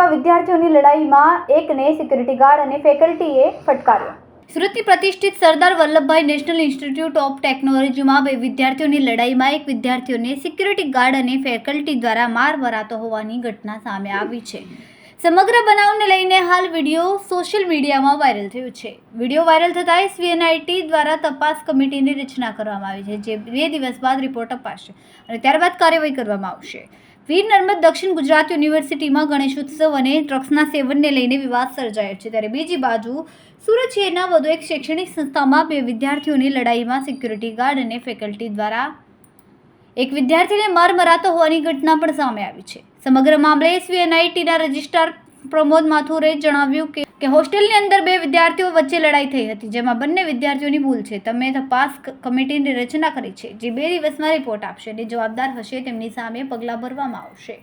એસવીએનમાં વિદ્યાર્થીઓની લડાઈમાં એકને સિક્યુરિટી ગાર્ડ અને ફેકલ્ટીએ ફટકાર્યો. સુરતની પ્રતિષ્ઠિત Sardar Vallabhbhai national institute of ટેકનોલોજીમાં બે વિદ્યાર્થીઓની લડાઈમાં એક વિદ્યાર્થીઓને સિક્યુરિટી ગાર્ડ અને ફેકલ્ટી દ્વારા માર મરાતો હોવાની ઘટના સામે આવી છે. સમગ્ર બનાવને લઈને હાલ વીડિયો સોશિયલ મીડિયામાં વાયરલ થયો છે. વીડિયો વાયરલ થતાં એસવીએનઆઈટી દ્વારા તપાસ કમિટીની રચના કરવામાં આવી છે, જે બે દિવસ બાદ રિપોર્ટ અપાશે અને ત્યારબાદ કાર્યવાહી કરવામાં આવશે. વીર નર્મદ દક્ષિણ ગુજરાત યુનિવર્સિટીમાં ગણેશોત્સવ અને ડ્રગ્સના સેવનને લઈને વિવાદ સર્જાયો છે. ત્યારે બીજી બાજુ સુરત શહેરના વધુ એક શૈક્ષણિક સંસ્થામાં બે વિદ્યાર્થીઓની લડાઈમાં સિક્યુરિટી ગાર્ડ અને ફેકલ્ટી દ્વારા એક વિદ્યાર્થીને માર મરાતો હોવાની ઘટના પણ સામે આવી છે. સમગ્ર મામલે એસવીએનઆઈટીના રજિસ્ટ્રાર પ્રમોદ માથુરે જણાવ્યું કે કે હોસ્ટેલની અંદર બે વિદ્યાર્થીઓ વચ્ચે લડાઈ થઈ હતી, જેમાં બંને વિદ્યાર્થીઓની ભૂલ છે. તમે તપાસ કમિટીની રચના કરી છે. જે બે દિવસમાં રિપોર્ટ આપશે. અને જવાબદાર હશે, તેમની સામે પગલાં ભરવામાં આવશે.